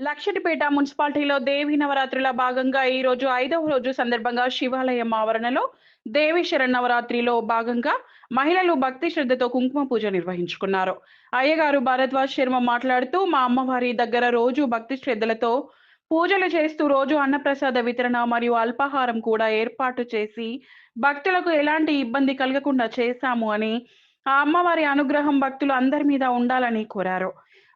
లక్షటిపేట మున్సిపాలిటీలో దేవి నవరాత్రిలో భాగంగా ఈ రోజు ఐదవ రోజు సందర్భంగా శివాలయం ఆవరణలో దేవి శరణవరాత్రిలో భాగంగా మహిళలు భక్తి శ్రద్ధతో కుంకుమ పూజ నిర్వహించుకున్నారు. అయ్యగారు భారద్వాజ్ శర్మ మాట్లాడుతూ మా అమ్మవారి దగ్గర రోజు భక్తి శ్రద్ధలతో పూజలు చేస్తూ రోజు అన్నప్రసాద వితరణ మరియు అల్పాహారం కూడా ఏర్పాటు చేసి భక్తులకు ఎలాంటి ఇబ్బంది కలగకుండా చేశాము అని ఆ అమ్మవారి అనుగ్రహం భక్తులు అందరి మీద ఉండాలని కోరారు.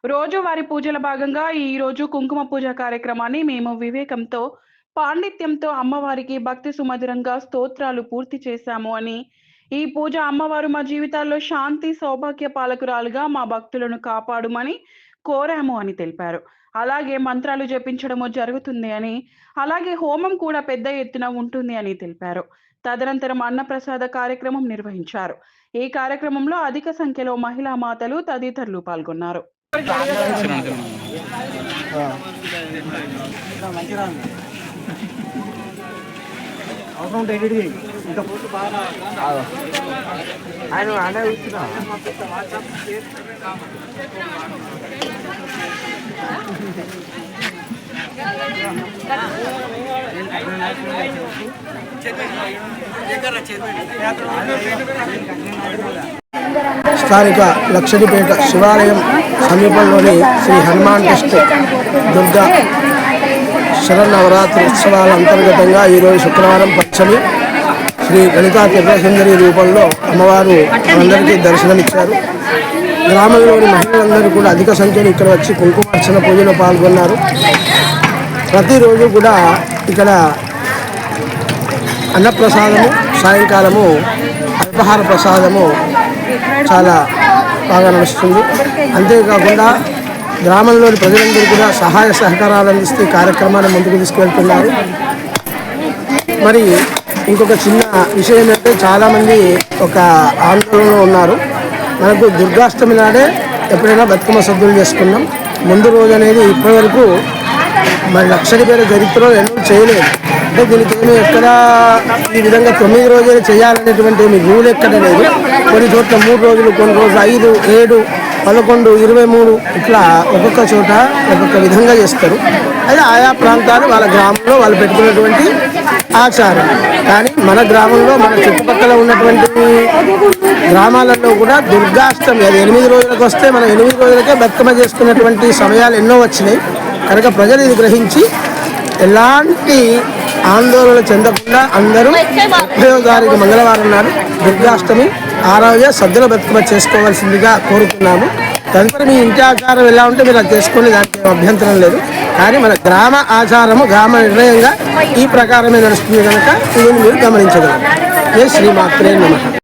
రోజువారి పూజల భాగంగా ఈ రోజు కుంకుమ పూజ కార్యక్రమాన్ని మేము వివేకంతో పాండిత్యంతో అమ్మవారికి భక్తి సుమధురంగా స్తోత్రాలు పూర్తి చేశాము అని. ఈ పూజ అమ్మవారు మా జీవితాల్లో శాంతి సౌభాగ్య పాలకురాలుగా మా భక్తులను కాపాడుమని కోరాము అని తెలిపారు. అలాగే మంత్రాలు జపించడము జరుగుతుంది అని అలాగే హోమం కూడా పెద్ద ఎత్తున ఉంటుంది అని తెలిపారు. తదనంతరం అన్నప్రసాద కార్యక్రమం నిర్వహించారు. ఈ కార్యక్రమంలో అధిక సంఖ్యలో మహిళా మాతలు తదితరులు పాల్గొన్నారు. అవసరం ఉంటే ఎడిట్ చేయి ఇంకా ఆయన ఆయన స్థానిక లక్షడిపేట శివాలయం సమీపంలోని శ్రీ హనుమాన్ ట్రస్ట్ దుర్గా శరన్నవరాత్రి ఉత్సవాల అంతర్గతంగా ఈరోజు శుక్రవారం పచ్చని శ్రీ లలితా తీర్థసుందరి రూపంలో అమ్మవారు అందరికీ దర్శనమిచ్చారు. గ్రామంలోని మహిళలందరూ కూడా అధిక సంఖ్యలో ఇక్కడ వచ్చి కుంకుమార్చన పూజలో పాల్గొన్నారు. ప్రతిరోజు కూడా ఇక్కడ అన్నప్రసాదము సాయంకాలము అల్పహార ప్రసాదము చాలా బాగా నడుస్తుంది. అంతేకాకుండా గ్రామంలోని ప్రజలందరూ కూడా సహాయ సహకారాలు అందిస్తూ కార్యక్రమాన్ని ముందుకు తీసుకువెళ్తున్నారు. మరి ఇంకొక చిన్న విషయం ఏంటంటే చాలామంది ఒక ఆందోళనలో ఉన్నారు. మనకు దుర్గాష్టమి నాడే ఎప్పుడైనా బతుకమ్మ సద్దులు చేసుకున్నాం. ముందు రోజు అనేది ఇప్పటివరకు మరి లక్షల పేరు చరిత్రలో ఎన్నో చేయలేదు. అంటే దీనికి ఏమి ఎక్కడ ఈ విధంగా తొమ్మిది రోజులు చేయాలనేటువంటి ఏమి రూల్ ఎక్కడ లేదు. కొన్ని చోట్ల మూడు రోజులు కొన్ని రోజులు ఐదు ఏడు పదకొండు ఇరవై మూడు ఇట్లా ఒక్కొక్క చోట ఒక్కొక్క విధంగా చేస్తారు. అది ఆయా ప్రాంతాలు వాళ్ళ గ్రామంలో వాళ్ళు పెట్టుకున్నటువంటి ఆచారం. కానీ మన గ్రామంలో మన చుట్టుపక్కల ఉన్నటువంటి గ్రామాలలో కూడా దుర్గాష్టమి అది ఎనిమిది రోజులకు వస్తే మనం ఎనిమిది రోజులకే బతుకమ్మ చేసుకున్నటువంటి సమయాలు ఎన్నో వచ్చినాయి. కనుక ప్రజలు ఇది గ్రహించి ఎలాంటి ఆందోళన చెందకుండా అందరూ ముప్పై తారీఖు మంగళవారం నాడు దుర్గాష్టమి ఆ రోజే సద్దుల బతుకమ్మ చేసుకోవాల్సిందిగా కోరుతున్నాము. తదుపరి మీ ఇంటి ఆచారం ఎలా ఉంటే మీరు అది చేసుకోండి దానికి అభ్యంతరం లేదు. కానీ మన గ్రామ ఆచారము గ్రామ నిర్ణయంగా ఈ ప్రకారమే నడుస్తుంది కనుక దీన్ని మీరు గమనించగలరు. ఏ శ్రీమాత్రే నమః.